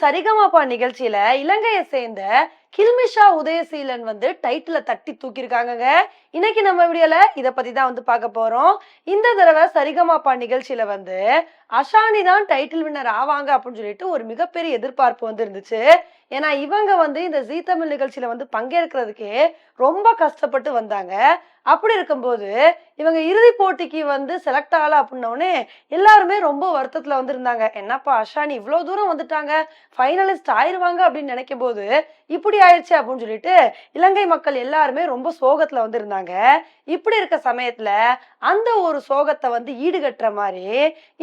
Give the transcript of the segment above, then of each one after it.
சரிகமாப்பா நிகழ்ச்சியில இலங்கையை சேர்ந்த கில்மிஷா உதயசீலன் வந்து டைட்டில தட்டி தூக்கியிருக்காங்கங்க. இன்னைக்கு நம்ம வீடியோல இதை பத்தி தான் வந்து பார்க்க போறோம். இந்த தடவை சரிகமாப்பா நிகழ்ச்சியில வந்து அஷானி தான் டைட்டில் வின்னர் ஆவாங்க அப்படின்னு சொல்லிட்டு ஒரு மிகப்பெரிய எதிர்பார்ப்பு வந்து இருந்துச்சு. ஏன்னா இவங்க வந்து இந்த ஜீ தமிழ் நிகழ்ச்சியில வந்து பங்கேற்கிறதுக்கே ரொம்ப கஷ்டப்பட்டு வந்தாங்க. அப்படி இருக்கும்போது இவங்க இறுதி போட்டிக்கு வந்து செலக்ட் ஆகல அப்படின்னோடனே எல்லாருமே ரொம்ப வருத்தத்துல வந்து இருந்தாங்க. என்னப்பா அஷானி இவ்வளவு தூரம் வந்துட்டாங்க. ஃபைனலிஸ்ட் ஆயிருவாங்க அப்படின்னு நினைக்கும் போது இப்படி ஆயிடுச்சு அப்படின்னு சொல்லிட்டு இலங்கை மக்கள் எல்லாருமே ரொம்ப சோகத்துல வந்து இருந்தாங்க இப்படி இருக்க சமயத்துல அந்த ஒரு சோகத்தை வந்து ஈடுகட்டுற மாதிரி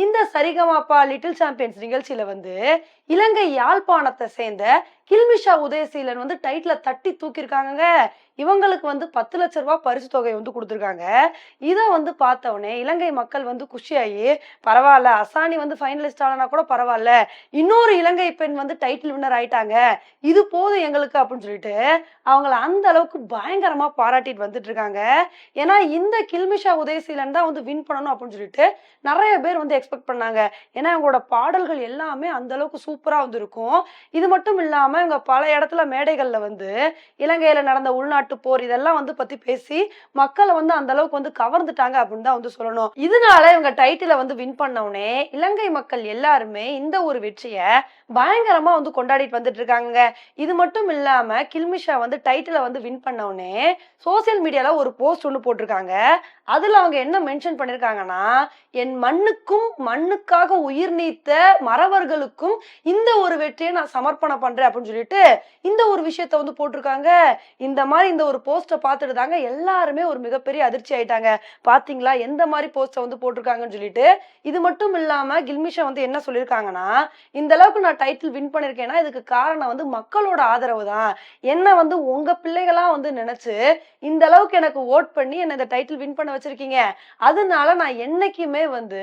இந்த சரிகமாப்பா லிட்டில் சாம்பியன்ஸ் நிகழ்ச்சியில வந்து இலங்கை யாழ்ப்பாணத்தை சேர்ந்த கில்மிஷா உதயசீலன் வந்து டைட்டில தட்டி தூக்கியிருக்காங்க இவங்களுக்கு வந்து பத்து லட்ச ரூபாய் பரிசு தொகை வந்து கொடுத்துருக்காங்க. இதை வந்து பார்த்த உடனே இலங்கை மக்கள் வந்து குஷியாகி பரவாயில்ல அசானி வந்து ஃபைனலிஸ்ட் ஆனா கூட பரவாயில்ல. இன்னொரு இலங்கை பெண் வந்து டைட்டில் வின்னர் ஆயிட்டாங்க. இது போதும் எங்களுக்கு அப்படின்னு சொல்லிட்டு அவங்கள அந்த அளவுக்கு பயங்கரமா பாராட்டிட்டு வந்துட்டு இருக்காங்க. ஏன்னா இந்த கில்மிஷா உதயசீலன் தான் வந்து வின் பண்ணணும் அப்படின்னு சொல்லிட்டு நிறைய பேர் வந்து எக்ஸ்பெக்ட் பண்ணாங்க. ஏன்னா இவங்களோட பாடல்கள் எல்லாமே அந்த அளவுக்கு சூப்பரா வந்து இருக்கும் இது மட்டும் இல்லாம இவங்க பல இடத்துல மேடைகள்ல வந்து இலங்கையில நடந்த உள்நாட்டு போர் இதெல்லாம் வந்து பத்தி பேசி மக்களை வந்து அந்த அளவுக்கு வந்து கவர்ந்துட்டாங்க அப்படின்னு தான் வந்து சொல்லணும். இதனால இவங்க டைட்டில வந்து வின் பண்ணவுடனே இலங்கை மக்கள் எல்லாருமே இந்த ஒரு வெற்றியை பயங்கரமா வந்து கொண்டாடிட்டு வந்துட்டு இருக்காங்க இது மட்டும் இல்லாம கில்மிஷா வந்து டைட்டில வந்து வின் பண்ணவுடனே சோசியல் மீடியால ஒரு போஸ்ட் ஒன்று போட்டிருக்காங்க. அதுல அவங்க என்ன மென்ஷன் பண்ணிருக்காங்கன்னா என் மண்ணுக்கும் மண்ணுக்காக உயிர் நீத்த மறவர்களுக்கும் இந்த ஒரு வெற்றியை நான் சமர்ப்பணம் பண்றேன் அப்படின்னு சொல்லிட்டு இந்த ஒரு விஷயத்த வந்து போட்டிருக்காங்க. இந்த மாதிரி இந்த ஒரு போஸ்ட்டை பார்த்துட்டு தாங்க எல்லாருமே ஒரு மிகப்பெரிய அதிர்ச்சி ஆயிட்டாங்க. பாத்தீங்களா? எந்த மாதிரி போஸ்ட்டை வந்து போட்டிருக்காங்கன்னு சொல்லிட்டு. இது மட்டும் இல்லாம கில்மிஷா வந்து என்ன சொல்லியிருக்காங்கன்னா இந்த அளவுக்கு நான் டைட்டில் வின் பண்ணிருக்கேன்னா இதுக்கு காரணம் வந்து மக்களோட ஆதரவு தான். என்ன வந்து உங்க பிள்ளைகளா வந்து நினைச்சு இந்த அளவுக்கு எனக்கு ஓட் பண்ணி என்ன இந்த டைட்டில் வின் பண்ண வச்சிருக்கீங்க? அதனால நான் என்னைக்குமே வந்து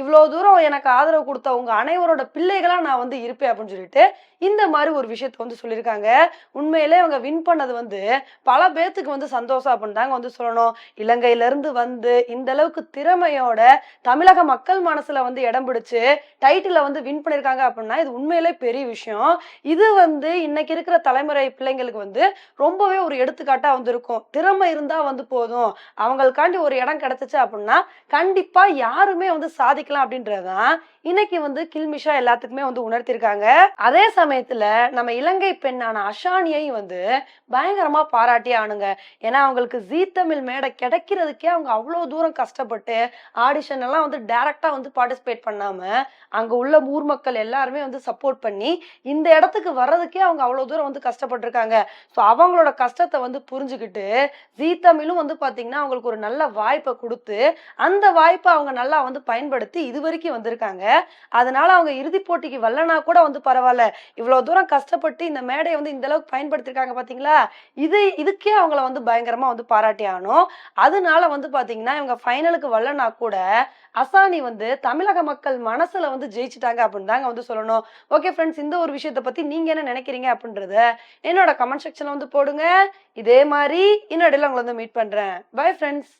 இவ்வளவு தூரம் எனக்கு ஆதரவு கொடுத்த உங்க அனைவரோட பிள்ளைகளா நான் வந்து இருப்பேன் அப்படின்னு சொல்லிட்டு இந்த மாதிரி ஒரு விஷயத்த வந்து சொல்லியிருக்காங்க. உண்மையிலே அவங்க வின் பண்ணது வந்து பல பேர்த்துக்கு வந்து சந்தோஷம் அப்படின்னு தாங்க வந்து சொல்லணும். இலங்கையில இருந்து வந்து இந்த அளவுக்கு திறமையோட தமிழக மக்கள் மனசுல வந்து இடம் பிடிச்சு டைட்டில வந்து வின் பண்ணிருக்காங்க அப்படின்னா இது உண்மையிலே பெரிய விஷயம். இது வந்து இன்னைக்கு இருக்கிற தலைமுறை பிள்ளைங்களுக்கு வந்து ரொம்பவே ஒரு எடுத்துக்காட்டா வந்து இருக்கும் திறமை இருந்தா வந்து போதும். அவங்களுக்காண்டி ஒரு இடம் கிடைச்சிச்சு அப்படின்னா கண்டிப்பா யாருமே வந்து சாதிக்கலாம் அப்படின்றதுதான் இன்னைக்கு வந்து கில்மிஷா எல்லாத்துக்குமே வந்து உணர்த்திருக்காங்க. அதே சமயத்துல நம்ம இலங்கை பெண்ணான அஷானியையும் வந்து பயங்கரமா பாராட்டி ஆனுங்க ஏன்னா அவங்களுக்கு ஜீ தமிழ் மேடை கிடைக்கிறதுக்கே அவங்க அவ்வளோ தூரம் கஷ்டப்பட்டு ஆடிஷன் எல்லாம் வந்து டைரக்டா வந்து பார்ட்டிசிபேட் பண்ணாம அங்க உள்ள ஊர் மக்கள் எல்லாருமே வந்து சப்போர்ட் பண்ணி இந்த இடத்துக்கு வர்றதுக்கே அவங்க அவ்வளோ தூரம் வந்து கஷ்டப்பட்டு கஷ்டப்பட்டிருக்காங்க. ஸோ அவங்களோட கஷ்டத்தை வந்து புரிஞ்சுக்கிட்டு ஜீ தமிழும் வந்து பார்த்தீங்கன்னா அவங்களுக்கு ஒரு நல்ல வாய்ப்பை கொடுத்து அந்த வாய்ப்பை அவங்க நல்லா வந்து பயன்படுத்தி இது வரைக்கும் வந்திருக்காங்க. அதனால அவங்க இறுதி போட்டிக்கு வரலனா கூட வந்து பரவாயில்ல. இவ்வளோ தூரம் கஷ்டப்பட்டு இந்த மேடையை வந்து இந்த அளவுக்கு பயன்படுத்திருக்காங்க பார்த்தீங்களா இது இதுக்கே அவங்கள வந்து பயங்கரமாக வந்து பாராட்டி ஆகணும். அதனால வந்து பார்த்தீங்கன்னா இவங்க ஃபைனலுக்கு வரலனா கூட அசானி வந்து தமிழக மக்கள் மனசுல வந்து ஜெயிச்சிட்டாங்க அப்படின்னு தாங்க வந்து சொல்லணும். ஓகே ஃப்ரெண்ட்ஸ் இந்த ஒரு விஷயத்த பத்தி நீங்க என்ன நினைக்கிறீங்க அப்படின்றத என்னோட கமெண்ட் செக்ஷன்ல வந்து போடுங்க. இதே மாதிரி இன்னொடையில உங்களை வந்து மீட் பண்றேன். Bye friends